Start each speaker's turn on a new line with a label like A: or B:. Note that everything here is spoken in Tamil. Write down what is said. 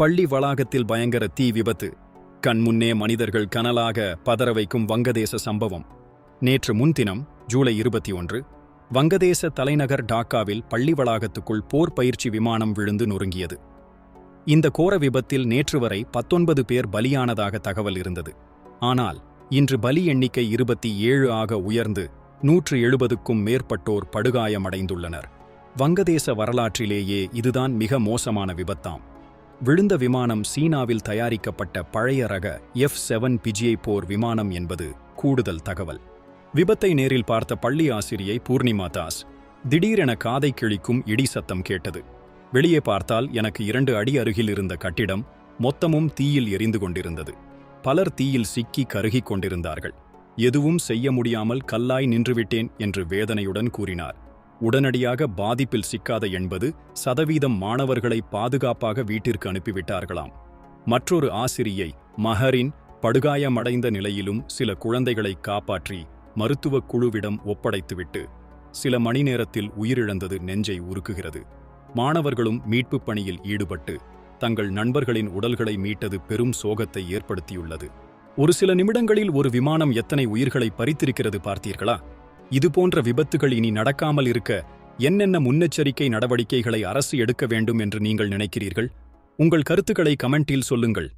A: பள்ளி வளாகத்தில் பயங்கர தீ விபத்து. கண்முன்னே மனிதர்கள் கனலாக பதற வைக்கும் வங்கதேச சம்பவம். நேற்று முன்தினம் ஜூலை இருபத்தி ஒன்று வங்கதேச தலைநகர் டாக்காவில் பள்ளி வளாகத்துக்குள் போர் பயிற்சி விமானம் விழுந்து நொறுங்கியது. இந்த கோர விபத்தில் நேற்று வரை பத்தொன்பது பேர் பலியானதாக தகவல் இருந்தது. ஆனால் இன்று பலி எண்ணிக்கை இருபத்தி ஏழு ஆக உயர்ந்து நூற்று எழுபதுக்கும் மேற்பட்டோர் படுகாயமடைந்துள்ளனர். வங்கதேச வரலாற்றிலேயே இதுதான் மிக மோசமான விபத்தாம். விழுந்த விமானம் சீனாவில் தயாரிக்கப்பட்ட பழைய ரக எஃப் செவன் பிஜிஐ போர் விமானம் என்பது கூடுதல் தகவல். விபத்தை நேரில் பார்த்த பள்ளி ஆசிரியை பூர்ணிமா தாஸ் திடீரென காதை கிழிக்கும் இடி சத்தம் கேட்டது. வெளியே பார்த்தால் எனக்கு இரண்டு அடி அருகில் இருந்த கட்டிடம் மொத்தமும் தீயில் எரிந்து கொண்டிருந்தது. பலர் தீயில் சிக்கி கருகிக் கொண்டிருந்தார்கள். எதுவும் செய்ய முடியாமல் கல்லாய் நின்றுவிட்டேன் என்று வேதனையுடன் கூறினார். உடனடியாக பாதிப்பில் சிக்காத எண்பது சதவீதம் மாணவர்களை பாதுகாப்பாக வீட்டிற்கு அனுப்பிவிட்டார்களாம். மற்றொரு ஆசிரியை மஹரின் படுகாயமடைந்த நிலையிலும் சில குழந்தைகளை காப்பாற்றி மருத்துவக் குழுவிடம் ஒப்படைத்துவிட்டு சில மணி நேரத்தில் உயிரிழந்தது நெஞ்சை உருக்குகிறது. மாணவர்களும் மீட்புப் பணியில் ஈடுபட்டு தங்கள் நண்பர்களின் உடல்களை மீட்டது பெரும் சோகத்தை ஏற்படுத்தியுள்ளது. ஒரு சில நிமிடங்களில் ஒரு விமானம் எத்தனை உயிர்களை பறித்திருக்கிறது பார்த்தீர்களா? இதுபோன்ற விபத்துகள் இனி நடக்காமல் இருக்க என்னென்ன முன்னெச்சரிக்கை நடவடிக்கைகளை அரசு எடுக்க வேண்டும் என்று நீங்கள் நினைக்கிறீர்கள்? உங்கள் கருத்துக்களை கமெண்டில் சொல்லுங்கள்.